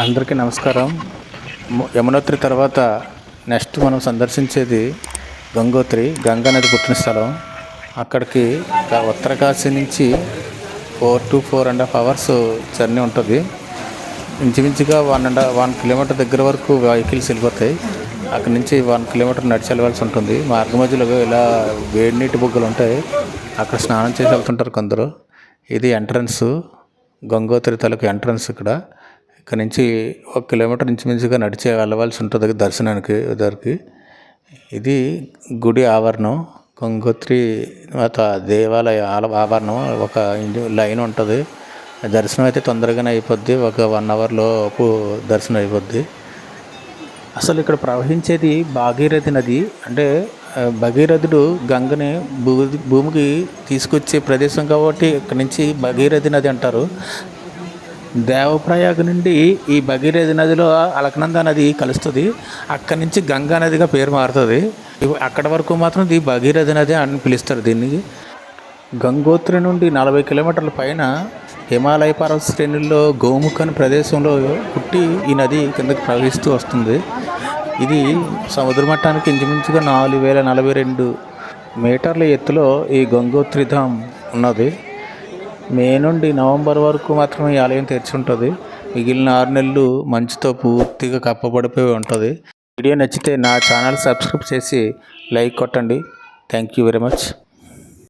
అందరికీ నమస్కారం. యమునోత్రి తర్వాత నెక్స్ట్ మనం సందర్శించేది గంగోత్రి. గంగా నది పుట్టిన స్థలం. అక్కడికి ఉత్తరకాశీ నుంచి four to four and half hours journey ఉంటుంది. ఇంచుమించుగా వన్ అండ్ వన్ కిలోమీటర్ దగ్గర వరకు వెహికల్స్ వెళ్ళిపోతాయి. అక్కడ నుంచి వన్ కిలోమీటర్ నడిచి వెళ్ళవలసి ఉంటుంది. మార్గ మధ్యలో ఇలా వేడి నీటి బుగ్గలు ఉంటాయి. అక్కడ స్నానం చేసి వెళ్తుంటారు కొందరు. ఇది ఎంట్రన్స్. గంగోత్రి తలకు ఎంట్రన్స్ ఇక్కడ. ఇక్కడ నుంచి ఒక కిలోమీటర్ ఇంచుమించుగా నడిచి వెళ్ళవలసి ఉంటుంది దర్శనానికి దగ్గరికి ఇది గుడి ఆవరణం గంగోత్రి మాత దేవాలయ ఆల- ఆవరణం ఒక లైన్ ఉంటుంది. దర్శనం అయితే తొందరగానే అయిపోద్ది ఒక వన్ అవర్లోపు దర్శనం అయిపోద్ది. అసలు ఇక్కడ ప్రవహించేది భాగీరథి నది అంటే భగీరథుడు గంగని భూ భూమికి తీసుకొచ్చే ప్రదేశం కాబట్టి ఇక్కడ నుంచి భగీరథి నది అంటారు. దేవప్రయాగ నుండి ఈ భగీరథి నదిలో అలకనంద నది కలుస్తుంది. అక్కడి నుంచి గంగా నదిగా పేరు మారుతుంది. అక్కడి అక్కడ వరకు మాత్రం ఇది భగీరథి నది అని పిలుస్తారు దీన్ని. గంగోత్రి నుండి నలభై కిలోమీటర్ల పైన హిమాలయ పర్వత శ్రేణుల్లో గోముఖ్ అనే ప్రదేశంలో పుట్టి ఈ నది కిందకి ప్రవహిస్తూ వస్తుంది. ఇది సముద్ర మట్టానికి ఇంచుమించుగా నాలుగు వేల నలభై రెండు మీటర్ల ఎత్తులో ఈ గంగోత్రి ధామ్ ఉన్నది. మే నుండి నవంబర్ వరకు మాత్రమే ఈ ఆలయం తెరిచి ఉంటుంది మిగిలిన ఆరు నెలలు మంచుతో పూర్తిగా కప్పబడిపోయి ఉంటుంది. వీడియో నచ్చితే నా ఛానల్ సబ్స్క్రైబ్ చేసి లైక్ కొట్టండి. Thank you very much.